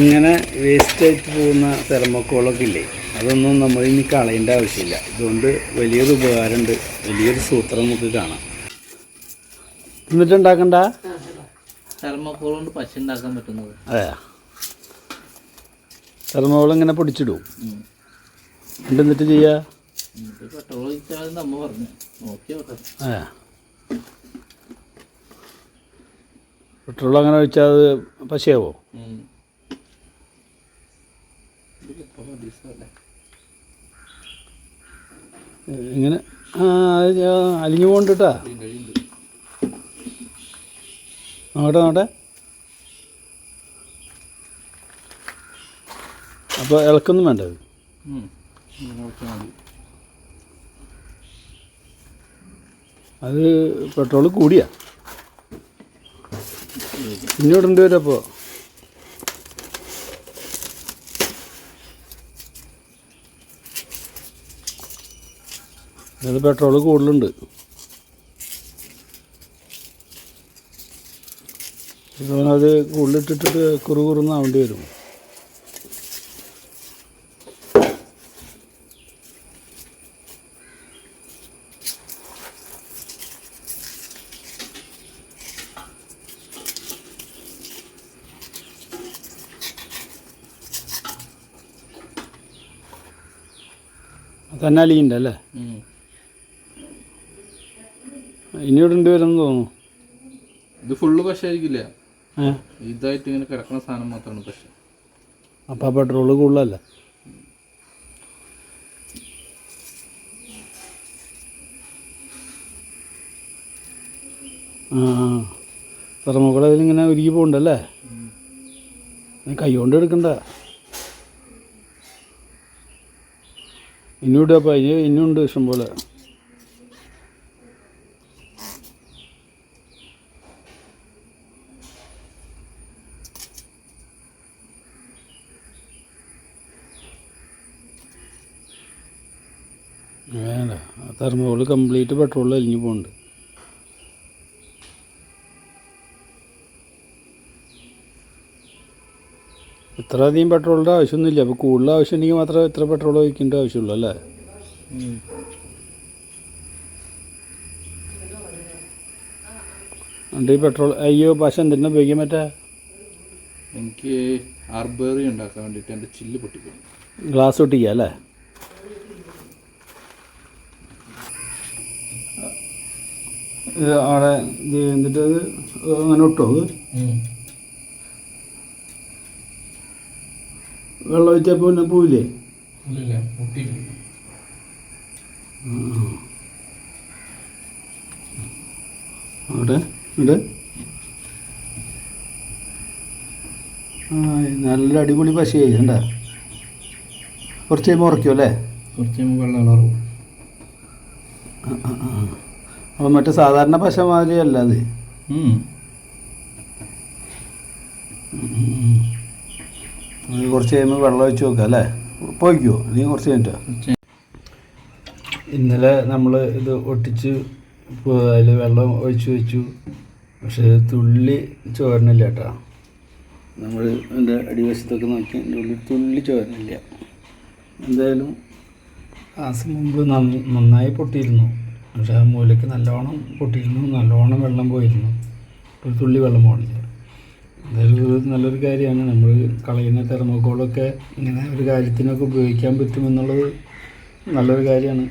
ഇങ്ങനെ വേസ്റ്റ് ആയിട്ട് പോകുന്ന തെർമക്കോളൊക്കെ ഇല്ലേ? അതൊന്നും നമ്മൾ ഇനി കളയേണ്ട ആവശ്യമില്ല. ഇതുകൊണ്ട് വലിയൊരു ഉപകാരമുണ്ട്. വലിയൊരു സൂത്രം നമുക്ക് കാണാം. എന്നിട്ടുണ്ടാക്കണ്ട തെർമക്കോൾ കൊണ്ട് പശ ഉണ്ടാക്കാൻ പറ്റുന്നത്. അതെ. തെർമക്കോൾ ഇങ്ങനെ പൊടിച്ചിടും. എന്നിട്ട് എന്നിട്ട് ചെയ്യാ? നമ്മ പറഞ്ഞു. അതെ. പെട്രോൾ അങ്ങനെ വെച്ചാൽ അത് പശയാവോ? ഇങ്ങനെ അലിഞ്ഞു പോണ്ടിട്ടാ നോട്ടെ നോട്ടെ അപ്പോൾ ഇളക്കൊന്നും വേണ്ട ഇത്. ഉം. ഇങ്ങനെ കുറച്ച് അത് പെട്രോൾ കൂടിയാ ഇനി ഇടേണ്ടി വരും അപ്പോൾ അത് പെട്രോൾ കൂടുതലുണ്ട്. അത് കൂടുതലിട്ടിട്ട് കുറു കുറുന്നാവേണ്ടി വരും. തന്നെ. ഇനി ഇടേണ്ടി വരുമെന്ന് തോന്നുന്നു. ഇത് ഫുള്ള് പശ ആയിരിക്കില്ല? ഇതായിട്ട് ഇങ്ങനെ കിടക്കുന്ന സാധനം മാത്രമാണ് പശ. അപ്പോൾ പെട്രോൾ കൂടുതലല്ല. ആ തെർമോക്കോൾ അതിലിങ്ങനെ ഒരുക്കി പോകണ്ടല്ലേ? കൈ കൊണ്ട് എടുക്കണ്ട. ഇനിയുണ്ട് ഇടുക അപ്പം അതിന് ഇനിയുണ്ട് ഇഷ്ടം വേണ്ട. തെർമോൾ കംപ്ലീറ്റ് പെട്രോൾ അലിഞ്ഞു പോകുന്നുണ്ട് ഇത്ര അധികം പെട്രോളിന്റെ ആവശ്യമൊന്നുമില്ല അപ്പോൾ കൂടുതൽ ആവശ്യമുണ്ടെങ്കിൽ മാത്രമേ ഇത്ര പെട്രോൾ ഒഴിക്കേണ്ട ആവശ്യമുള്ളൂ അല്ലേ? ഉണ്ട് ഈ പെട്രോൾ അയ്യോ പശ എന്തിനാ ഉപയോഗിക്കാൻ പറ്റാ? എനിക്ക് ആർബറി ഉണ്ടാക്കാൻ വേണ്ടിയിട്ട് എന്റെ ചില്ല് പൊട്ടിക്കും ഗ്ലാസ് പൊട്ടിക്കുക അല്ലേ? അവിടെ ഇത് എന്നിട്ട് അത് അങ്ങനെ ഒട്ടോ അത്. വെള്ളം ഒഴിച്ചപ്പോൾ പിന്നെ പോയില്ലേ? പൊട്ടി അവിടെ ഇവിടെ. ആ നല്ല അടിപൊളി പശയായി കണ്ട കുറച്ച് കഴിയുമ്പോൾ ഉറക്കുമല്ലേ അല്ലേ? കുറച്ച് കഴിയുമ്പോൾ വെള്ളം ഇളറും അപ്പോൾ മറ്റു സാധാരണ പശ മാതിരി അല്ല അത് കുറച്ച് കഴിയുമ്പോൾ വെള്ളം ഒഴിച്ച് നോക്കുക അല്ലേ? പോയിക്കോ നീ കുറച്ച് കഴിഞ്ഞിട്ടോ? ഇന്നലെ നമ്മൾ ഇത് ഒട്ടിച്ച് അതിൽ വെള്ളം ഒഴിച്ച് വെച്ചു. പക്ഷേ തുള്ളി ചോരണില്ല കേട്ടോ. നമ്മൾ എന്റെ അടിവശത്തൊക്കെ നോക്കി തുള്ളി ഉള്ളിൽ തുള്ളി ചോരണില്ല. എന്തായാലും ആസ് മുമ്പ് നന്ന- നന്നായി പൊട്ടിയിരുന്നു. പക്ഷേ ആ മൂലയ്ക്ക് നല്ലോണം പൊട്ടിയിരുന്നു. നല്ലോണം വെള്ളം പോയിരുന്നു. ഒരു തുള്ളി വെള്ളം പോകണില്ല എന്തായാലും നല്ലൊരു കാര്യമാണ്. നമ്മൾ കളയുന്ന തെർമോക്കോളൊക്കെ ഇങ്ങനെ ഒരു കാര്യത്തിനൊക്കെ ഉപയോഗിക്കാൻ പറ്റുമെന്നുള്ളത് നല്ലൊരു കാര്യമാണ്.